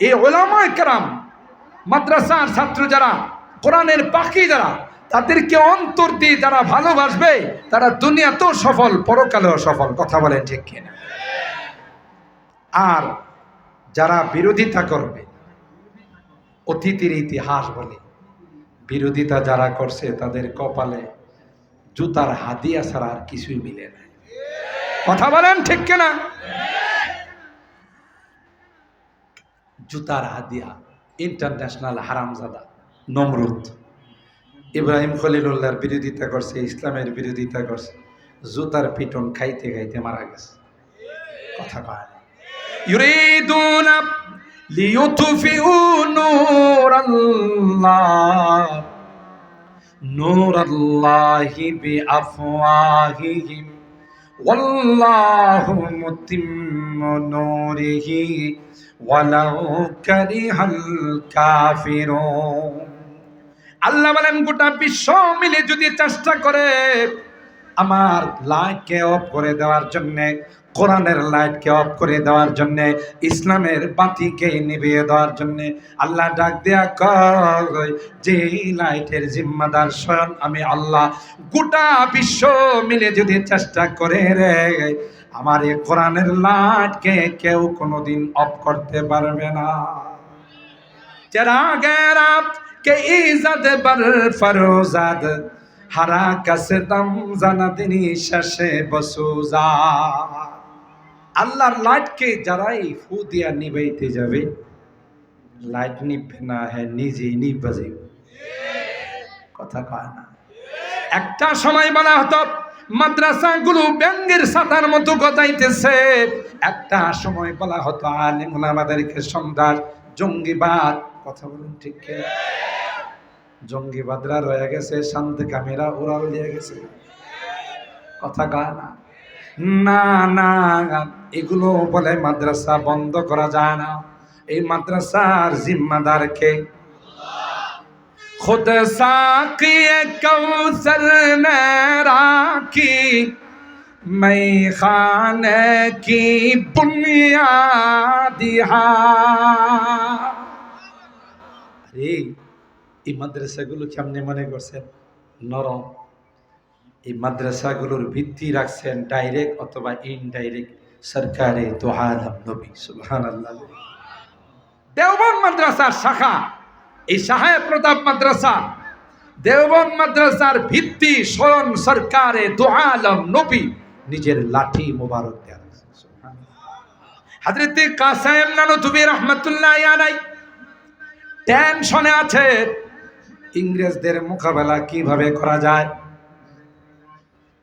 এই ওলামায় কেরাম, মাদ্রাসার ছাত্র যারা, কোরআনের পাখি যারা, তাদেরকে অন্তর দিয়ে যারা ভালোবাসবে, তারা দুনিয়াতেও সফল, পরকালেও সফল, কথা বলেন ঠিক কিনা? আর যারা বিরোধিতা করবে, অতীতের ইতিহাস বলে, বিরোধিতা যারা করছে, তাদের কপালে জুতার হাদিয়া ছাড়া আর কিছুই মিলে না। কথা বলেন ঠিক কিনা? জুতার হাদিয়া ইন্টারন্যাশনাল হারামজাদা নমরুদ ইব্রাহিম খলিলুল্লাহর বিরোধিতা করছে ইসলামের বিরোধিতা করছে জুতার পিটন খাইতে খাইতে মারা গেছে কথা কয় না। يريدون ليطفئوا نور الله نور الله بأفواههم والله متم نوره ওয়ালাউ কারিহাল কাফিরুন। আল্লাহ বলেন, গোটা বিশ্ব মিলে যদি চেষ্টা করে আমার লাইটকে অফ করে দেওয়ার জন্যে, কোরআনের লাইটকে অফ করে দেওয়ার জন্যে, ইসলামের বাতিকে নিভিয়ে দেওয়ার জন্যে, আল্লাহ ডাক দেয়া কয় যে লাইটের জিম্মাদার স্বয়ং আমি আল্লাহ। গোটা বিশ্ব মিলে যদি চেষ্টা করে রে আমার এ কোরআনের লাটকে কেউ কোনোদিন অফ করতে পারবে না। চেরা গেরাত কে ইজাদ বর ফরোজাদ, হারা কাছে দম জানাদিনী শেষে বসুজা। আল্লাহর লাইটকে যারাই ফু দিয়া নিবাইতে যাবে, লাইট নিবে না হ্যাঁ, হে নিজেই নিবে। কথা কয় না। একটা সময় বলা হতো মাদ্রাসাগুলো ব্যঙ্গের সাতার মতো গজাইতেছে একটা সময় বলা হতো, আলিমুল আমাদেরকে সন্ধ্যার জঙ্গিবাদ। কথা বলুন ঠিক জঙ্গিবাদরা রয়ে গেছে, শান্তি কামিরা উড়াল দিয়ে গেছে। কথা গায় না না না, এগুলো বলে মাদ্রাসা বন্ধ করা যায় না। এই মাদ্রাসার জিম্মাদারকে खुद साकी कौसर ने राखी मैं खाने की बुनियादी আরে এই মাদ্রাসাগুলো কেমনে মনে করছেন নরম এই মাদ্রাসাগুলোর ভিত্তি রাখছেন ডাইরেক্ট অথবা ইনডাইরেক্ট সরকারে দোহালাম নবী সুবহান আল্লাহ দেওবন মাদ্রাসার শাখা এই সাহেব প্রতাপ মাদ্রাসা দেওবন মাদ্রাসার ভিত্তি স্বয়ং সরকারে দোহালম নবী নিজের লাঠি মোবারক। সুবহানাল্লাহ। হাজরতে কাসেম নানুতুবি রহমতুল্লাহ আলাই টেনশনে আছে, ইংরেজদের মোকাবেলা কীভাবে করা যায়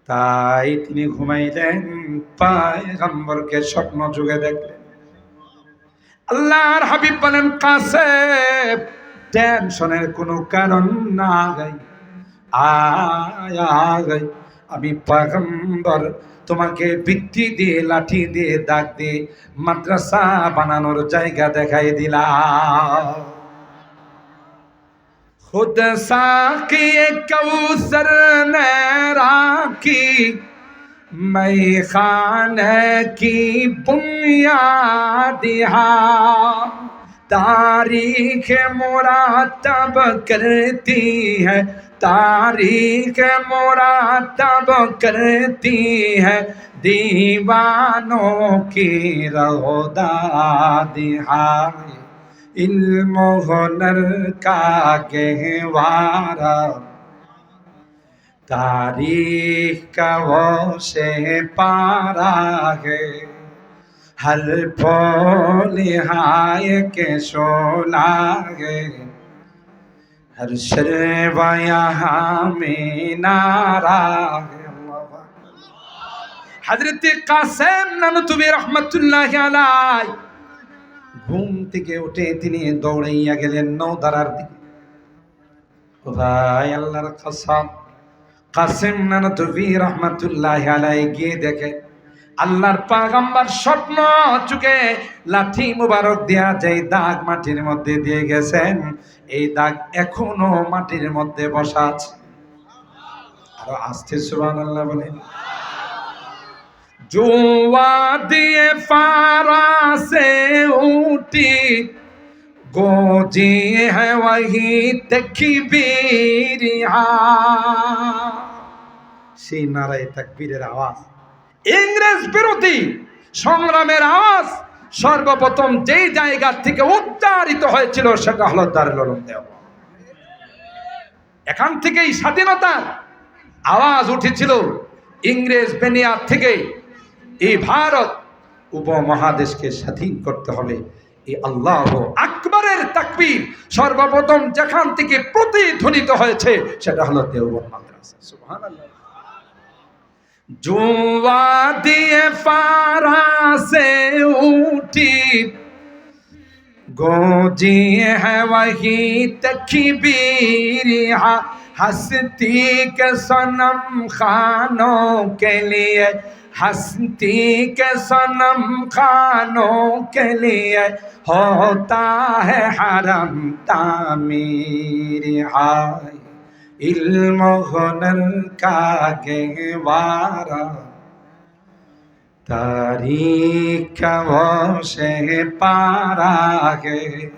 তাই তিনি ঘুমাইলেন, পায়গম্বরকে স্বপ্ন যুগে দেখলেন আল্লাহর হাবিব বলেন, কাসেম টেনশনের কোনো কারণ না গাই আয় আয় আমি পাগম্বর তোমাকে ভিত্তি দিয়ে লাঠি দিয়ে দাগ দিয়ে মাদ্রাসা বানানোর জায়গা দেখাই দিলাম खुद साकी कौसर ने राखी मैं खाने की बुनियाद तारीख تاریخ مراتب کرتی ہے، تاریخ مراتب کرتی ہے۔ دیوانوں کی روداد علم و ہنر کا گہوارا تاریخ کا وہ سے پارا ہے؟ फूल हाय के शोला है हर शर्वा यहाँ में नारा है হজরত কাসেম নানুতুবি রহমতুল্লাহ আলাই ঘুম থেকে উঠে তিনি দৌড়াইয়া গেলেন নৌদারার দিকে ভাই আল্লাহর কসম কাসিম নানতুবি রহমতুল্লাহ আলাই গিয়ে দেখে আল্লাহর পাগাম্বার স্বপ্ন চুকে লাঠি মুবারক দেয়া যে দাগ মাটির মধ্যে দিয়ে গেছেন, এই দাগ এখনও মাটির মধ্যে বসা আছে। আরও আসতে সুবান আল্লাহ বলেন। জোয়া দিয়ে ফারাসে উঠি গোজি হে ওয়াহি তকবীর সেই নারায় তাকবীরের আওয়াজ। ইংরেজ বিরোধী সংগ্রামের আওয়াজ সর্বপ্রথম যেই জায়গা থেকে উচ্চারিত হয়েছিল, সেটা হলো দারুল এখান থেকেই স্বাধীনতার আওয়াজ উঠেছিল ইংরেজ বেনিয়ার থেকে। এই ভারত উপমহাদেশকে স্বাধীন করতে হবে। এই আল্লাহ আকবরের তাকবীর সর্বপ্রথম যেখান থেকে প্রতিধ্বনিত হয়েছে, সেটা হলো দেওবন্দ মাদ্রাসা। جو وادی فارا سے اونٹی گوجی ہے وہی تکبیر ہستی کے سنم خانوں کے لیے، ہستی کے سنم خانوں کے لیے ہوتا ہے حرم تعمیر آئی ইলমোহনন কাগে বারা? তারিখ বসে পারাগে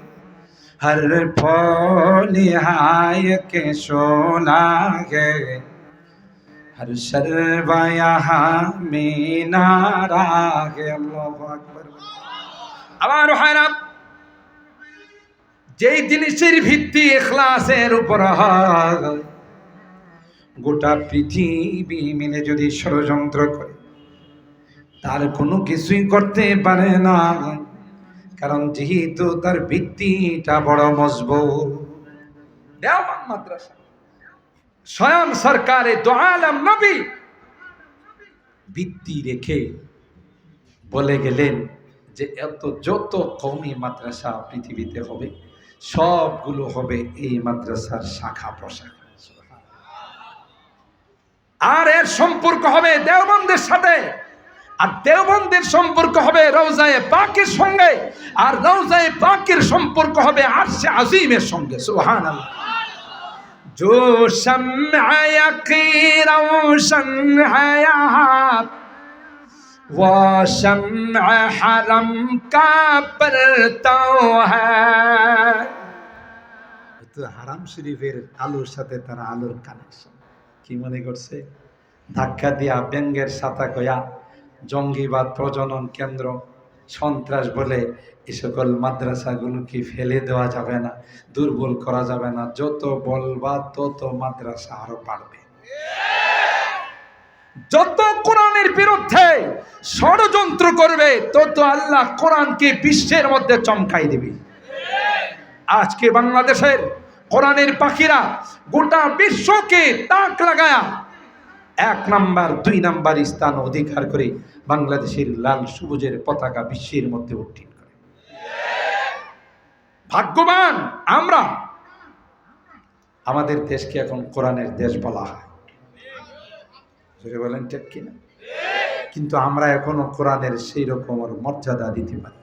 হর ফলিহায় কে সোনাগে হর সর্বয়াহা মিনারাগে আল্লাহু আকবার। আবার হায়রা যেই জিনিসের ভিত্তি এখলাসের উপর হয়, গোটা পৃথিবী মিলে যদি ষড়যন্ত্র করে, তার কোনো কিছুই করতে পারে না। কারণ যেহেতু তার ভিত্তিটা বড় মজবুত। মাদ্রাসা। স্বয়ং সরকারে দোয়ালাম নবী ভিত্তি রেখে বলে গেলেন যে এত যত কমই মাদ্রাসা পৃথিবীতে হবে সবগুলো হবে এই মাদ্রাসার শাখা প্রশাখা আর এর সম্পর্ক হবে দেওবন্দের সাথে আর দেওবন্দের সম্পর্ক হবে রওজায়ে পাকের সঙ্গে আর রওজায়ে পাকের সম্পর্ক হবে আরশে আজিমের সঙ্গে সুবহানাল্লাহ जो शम्अ यकी रोशन है यहाँ वो शम्अ हरम का परताव है তো হারাম শরীফের আলোর সাথে তারা আলোর কানেকশন কি মনে করছে? ধাক্কা দিয়া ব্যঙ্গের সাথা কয়া জঙ্গিবাদ প্রজনন কেন্দ্র, সন্ত্রাস বলে এই সকল মাদ্রাসাগুলোকে ফেলে দেওয়া যাবে না, দুর্বল করা যাবে না? যত বলবা তত মাদ্রাসা আরও বাড়বে। যত কোরআনের বিরুদ্ধে ষড়যন্ত্র করবে, তত আল্লাহ কোরআনকে বিশ্বের মধ্যে চমকাই দিবে। আজকে বাংলাদেশের কোরআনের পাখিরা গোটা বিশ্বকে তাক লাগায়া এক নাম্বার, দুই নাম্বার স্থান অধিকার করে বাংলাদেশের লাল সবুজের পতাকা বিশ্বের মধ্যে উত্তীর্ণ করে। ভাগ্যবান আমরা। আমাদের দেশকে এখন কোরআনের দেশ বলা হয়। বলেন, ঠিক কিনা? কিন্তু আমরা এখনও কোরআনের সেই রকম মর্যাদা দিতে পারি।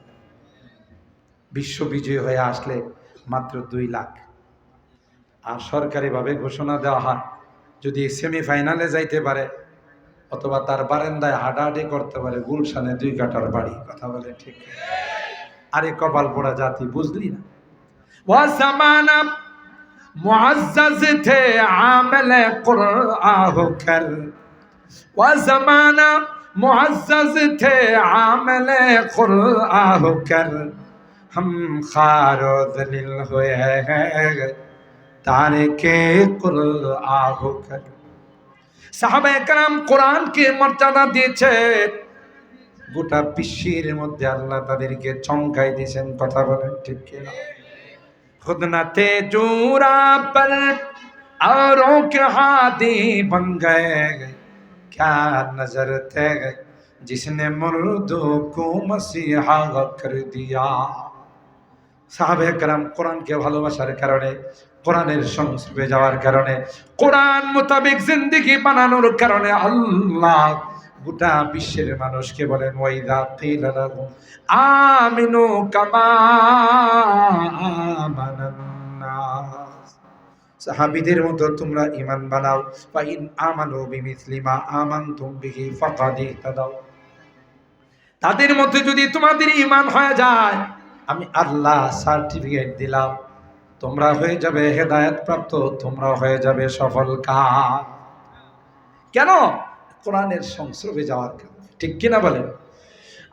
বিশ্ব বিজয় হয়ে আসলে মাত্র দুই লাখ। আর সরকারিভাবে ঘোষণা দেওয়া হয়, যদি সেমিফাইনালে যাইতে পারে, অথবা তার বারেন্দায় হাডাহাডি করতে পারে, গুলশানে দুই কাটার বাড়ি, কথা বলে ঠিক। আরে কপাল পোড়া জাতি, বুঝলি না? ওয়া জামানা থে আমলে কুরআন হোকর ওয়া জামানা মুআজ্জাজ থে আমলে কুরআন कुरआ होकर हम खारो दलिल हुए हैं तारे के कुरआ होकर সাহাবা একরাম কোরআনকে মর্যাদা দিয়েছে গোটা বিশ্বের মধ্যে আল্লাহ তাদেরকে চমকাই দিয়েছেন কথা বলেন ঠিক কিনা खुद न थे जूरा पर औरों के हाथी बन गए क्या नजर थे जिसने मुर्दों को मसीहा कर दिया সাহাবে কারাম কোরআনকে ভালোবাসার কারণে, কোরআনের সংস্রবে যাওয়ার কারণে, কোরআন মোতাবেক জিন্দিগি বানানোর কারণে আল্লাহ গোটা বিশ্বের মানুষকে বলেন ওয়াইদা আমিনু কামা আমানান নাস। সাহাবীদের মতো তোমরা ঈমান বানাও, ফা ইন আমানু বিমিসলি মা আমানতুম বিহি ফাকাদ ইহতাদাও তাদের মধ্যে যদি তোমাদের ঈমান হয়ে যায় আমি আল্লাহ সার্টিফিকেট দিলাম তোমরা হয়ে যাবে হেদায়ত প্রাপ্ত তোমরা হয়ে যাবে সফল কাজ কেন কোরআনের সংস্রবে যাওয়ার কারণে ঠিক কিনা বলেন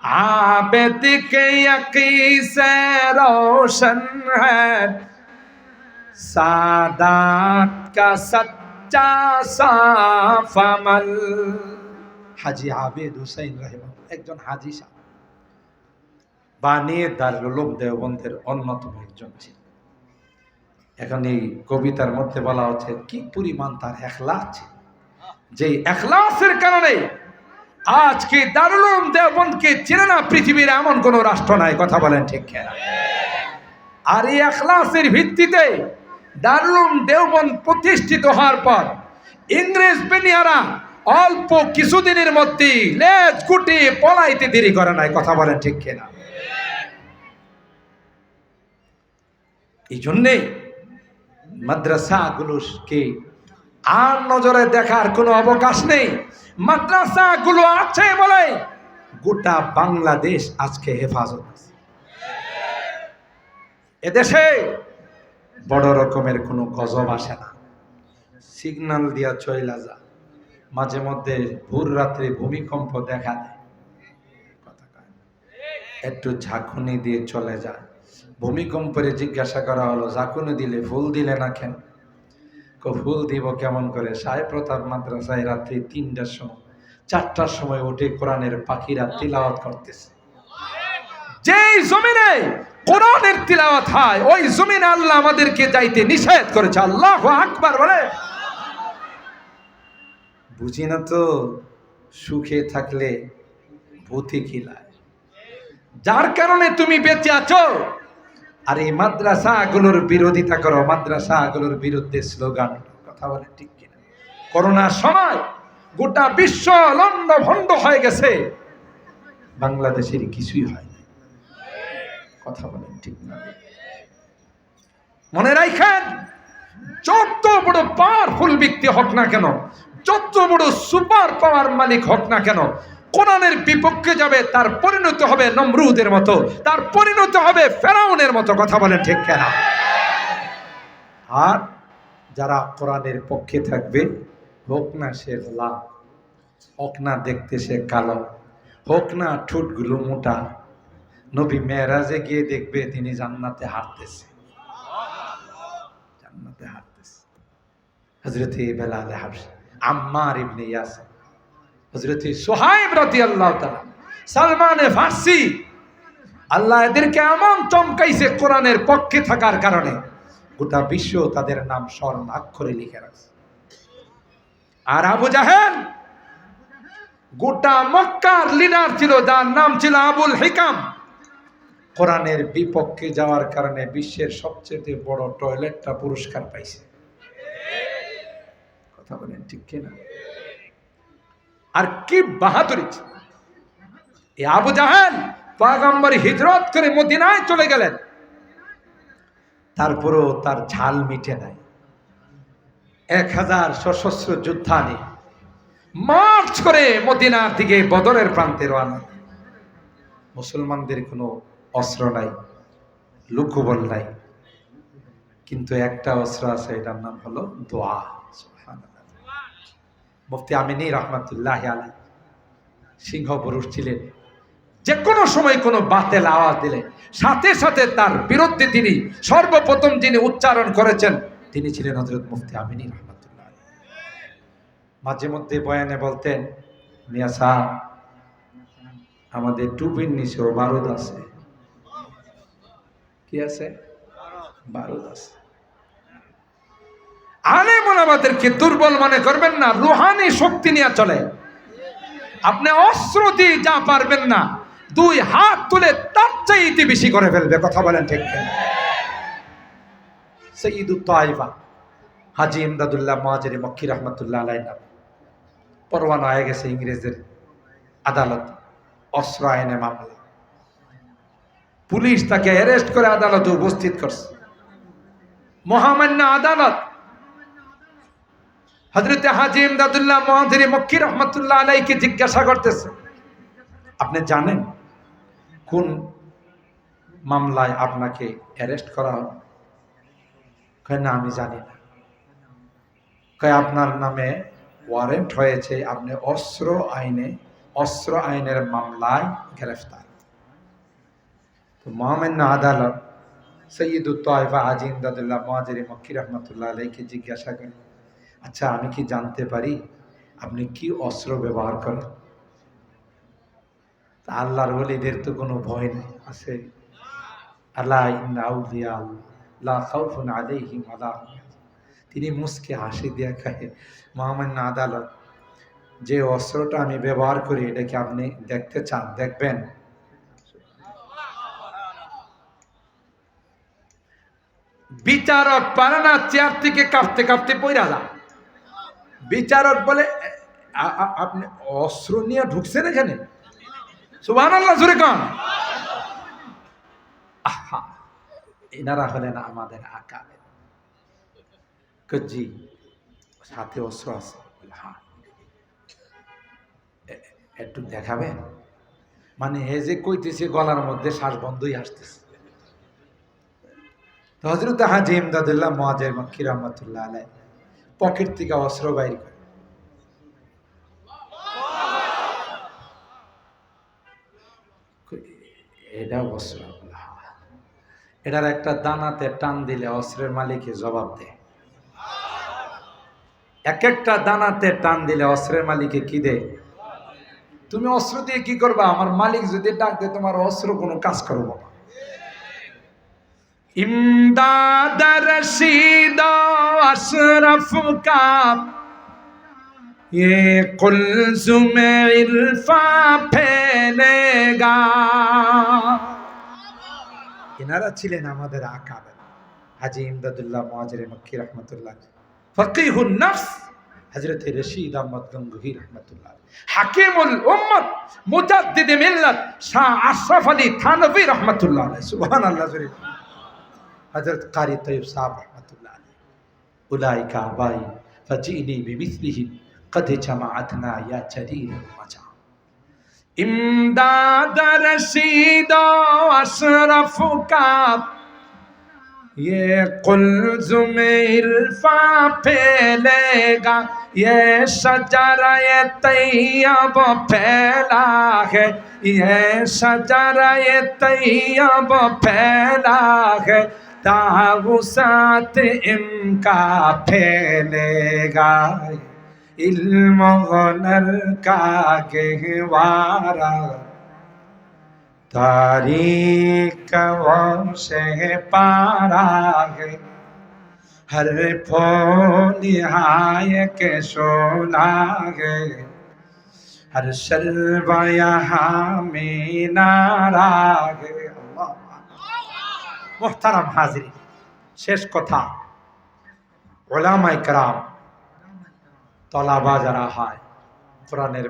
आबद के यकी से रोशन है सादात का सच्चा साफ अमल হাজি আবেদ হুসাইন রহিম একজন হাজি সাহেব বানিয়ে দারুল উলুম দেওবন্দের অন্যতম একজন ছিল এখন এই কবিতার মধ্যে বলা হচ্ছে, কি পরিমাণ তার এখলাস ছিল। যে এখলাসের কারণে আজকে দারুলুম দেওবন্দকে চিনে না পৃথিবীর এমন কোন রাষ্ট্র নাই, কথা বলেন ঠিক কেনা? আর এই এখলাসের ভিত্তিতে দারুলুম দেওবন্দ প্রতিষ্ঠিত হওয়ার পর ইংরেজ বেনিয়ারা অল্প কিছুদিনের মধ্যে লেজ গুটি পলাইতে দেরি করে নাই, কথা বলেন ঠিক কেনা? এই জন্যে মাদ্রাসাগুলোকে আর নজরে দেখার কোনো অবকাশ নেই। মাদ্রাসাগুলো আছে বলে গোটা বাংলাদেশ আজকে হেফাজত আছে। এদেশে বড় রকমের কোনো গজব আসে না। সিগন্যাল দিয়া চইলা যা। মাঝে মধ্যে ভোর রাত্রে ভূমিকম্প দেখা দেয়। একটু ঝাঁকুনি দিয়ে চলে যায় ভূমিকম্পরে জিজ্ঞাসা করা হলো ঝাঁকুনি দিলে ফুল দিলে না কেন? ফুল দিব কেমন করে? সাহেব প্রতাপ মাদ্রাসায় রাত্রি তিনটার সময়, চারটার সময় উঠে কোরআনের পাখিরা তিলাওয়াত করতেছে। যেই জমিনে কোরআনের তিলাওয়াত হয়, ওই জমিনে আল্লাহ আমাদেরকে যাইতে নিষেধ করেছে। আল্লাহ আকবার বলে। বুঝি না তো, সুখে থাকলে ভূতি খিলায় যার কারণে তুমি বেঁচে আছো আর এই মাদ্রাসা মাদ্রাসাগুলোর বিরোধিতা করো মাদ্রাসা মাদ্রাসাগুলোর বিরুদ্ধে স্লোগান, কথা বলে ঠিক কিনা? করোনার সময় গোটা বিশ্ব লন্ড ভন্ড হয়ে গেছে। বাংলাদেশের কিছুই হয় না। কথা বলেন ঠিক না। মনে রাখেন যত বড় পাওয়ারফুল ব্যক্তি হোক না কেন, যত বড় সুপার পাওয়ার মালিক হোক না কেন কোরআনের বিপক্ষে যাবে, তার পরিণত হবে নমরুদের মতো, তার পরিণত হবে ফেরাউনের মতো, কথা বলেন ঠিক কেন? আর যারা কোরআনের পক্ষে থাকবে, হোক না সে লাভ হোক না দেখতে সে কালো, হোক না ঠোঁটগুলো মোটা, নবী মেয়েরাজে গিয়ে দেখবে তিনি জান্নাতে হাঁটতেছে। জান্নাতে হাঁটতেছে। হজরত বেলাল হাফস আম্মার ইবনে ইয়াসির। হজরত সোহাইব রাতি আল্লাহ সালমানে ফার্সি, আল্লাহ এদেরকে এমন চমকাইছে কোরআনের পক্ষে থাকার কারণে, গোটা বিশ্ব তাদের নাম স্বর্ণ আক্ষরে লিখে রাখছে। আর আবু জাহেল, গোটা মক্কার লিডার ছিল, যার নাম ছিল আবুল হিকাম। কোরআনের বিপক্ষে যাওয়ার কারণে বিশ্বের সবচেয়ে বড় টয়লেটটা পুরস্কার পাইছে। কথা বলেন ঠিক কিনা? আর কি বাহাদুরি। এই আবু জাহেল পয়গম্বর হিজরত করে মদিনায় চলে গেলেন তারপরেও তার ঝাল মিটে নাই এক হাজার সশস্ত্র যোদ্ধা নিয়ে মার্চ করে মদিনার দিকে বদরের প্রান্তে রওনা মুসলমানদের কোনো অস্ত্র নাই, লুকুবল নাই কিন্তু একটা অস্ত্র আছে, এটার নাম হলো দোয়া। মুফতি আমিনী রহমতুল্লাহ আলাই সিংহ পুরুষ ছিলেন। যে কোনো সময় কোনো বাতেল আওয়াজ দিলে, সাথে সাথে তার বিরুদ্ধে তিনি সর্বপ্রথম যিনি উচ্চারণ করেছেন, তিনি ছিলেন হজরত মুফতি আমিনী রহমতুল্লাহ। মাঝে মধ্যে বয়ানে বলতেন, মিয়া সাহ আমাদের টুপির নিচেও বারুদ আছে। কি আছে? বারুদ আছে। আলেমন আমাদেরকে দুর্বল মনে করবেন না, রুহানি শক্তি নিয়ে চলে। আপনি অস্ত্র দিয়ে যা পারবেন না, দুই হাত তুলে তার চাইতে বেশি করে ফেলবে, কথা বলেন ঠিক সঈদুল তাইবা, হাজি ইমদাদুল্লাহ মহাজারি মক্কি রহমতুল্লাহ আলাই নাম। হয়ে গেছে ইংরেজের আদালত, অস্ত্র আইনে মামলা। পুলিশ তাকে অ্যারেস্ট করে আদালতে উপস্থিত করছে। মহামান্য আদালত হজরতে হাজি ইমদাদুল্লাহ মহাদিনী মক্কি রহমতুল্লাহ আলাইকে জিজ্ঞাসা করতেছে, আপনি জানেন কোন মামলায় আপনাকে অ্যারেস্ট করা হবে? কয়, না, আমি জানি না। কয়, আপনার নামে ওয়ারেন্ট হয়েছে, আপনি অস্ত্র আইনে, অস্ত্র আইনের মামলায় গ্রেফতার। তো মহামান্য আদালত সৈয়দ সৈয়দুত্তয়ফা আজি ইমদাদুল্লাহ মহাজের মক্কি রহমতুল্লাহ আলাইকে জিজ্ঞাসা করেন আচ্ছা আমি কি জানতে পারি আপনি কি অস্ত্র ব্যবহার করেন? আল্লাহর ওলিদের তো কোনো ভয় নেই, আছে। আল্লাহ আল্লাহ তিনি মুসকে হাসি দিয়া খায় মহামান্য আদালত, যে অস্ত্রটা আমি ব্যবহার করি, এটা কি আপনি দেখতে চান, দেখবেন? বিচারক পারে না চেয়ার থেকে কাঁপতে কাঁপতে পইরা যা বিচারক বলে "আ- আ- আপনি অস্ত্র নিয়ে ঢুকছেন এখানে? সুবাহ আল্লাহ জুড়ে কন এনারা হলেন আমাদের আকা জি, সাথে অস্ত্র আছে। হ্যাঁ একটু দেখাবেন? মানে হে যে কইতেছে, গলার মধ্যে শ্বাস বন্ধই আসতেছে। হজরত হাজি ইমদাদুল্লাহ মক্কি রহমতুল্লাহ আলাই পকেট থেকে অস্ত্র বাইর করে। এটা অস্ত্র। এটার একটা দানাতে টান দিলে অস্ত্রের মালিকে জবাব দেয়। এক একটা দানাতে টান দিলে অস্ত্রের মালিকে কি দেয়? তুমি অস্ত্র দিয়ে কি করবা? আমার মালিক যদি ডাক দেয়, তোমার অস্ত্র কোনো কাজ করব না। امداد رشید و اشرف کا یہ قلزم عرفا پھیلے گا এনারা ছিলেন আমাদের আকাবেন হাজি ইমদাদুল্লাহ মহাজরে মক্কি রহমতুল্লাহ ফকিহুন নফস হজরত রশিদ আহমদ গঙ্গুহি রহমতুল্লাহ হাকিমুল উম্মত, মুজাদ্দিদ মিল্লাত শাহ আশরাফ আলী থানভী রহমতুল্লাহ সুবহানাল্লাহ জরিফ حضرت قاری طیب صاحب رحمۃ اللہ علیہ۔ الائی کا بائی فجینی بمثله قد جماعتنا یا جریر مجا امداد رسید و اشرف کا، یہ قلزم الفا پھیلے گا۔ یہ شجر طیب پھیلا ہے۔ یہ شجر طیب پھیلا ہے۔ تاغسات ان کا پھیلے گا۔ علم غنر کا گہوارا تاریخ وہ سے پارا ہے۔ ہر پھول ہائے کے شولا ہے۔ ہر شلو یہاں میں নারা ہے۔ মোহতারাম হাজির। শেষ কথা ওলামাই কারাম তলাবা যারা হয় কোরআনের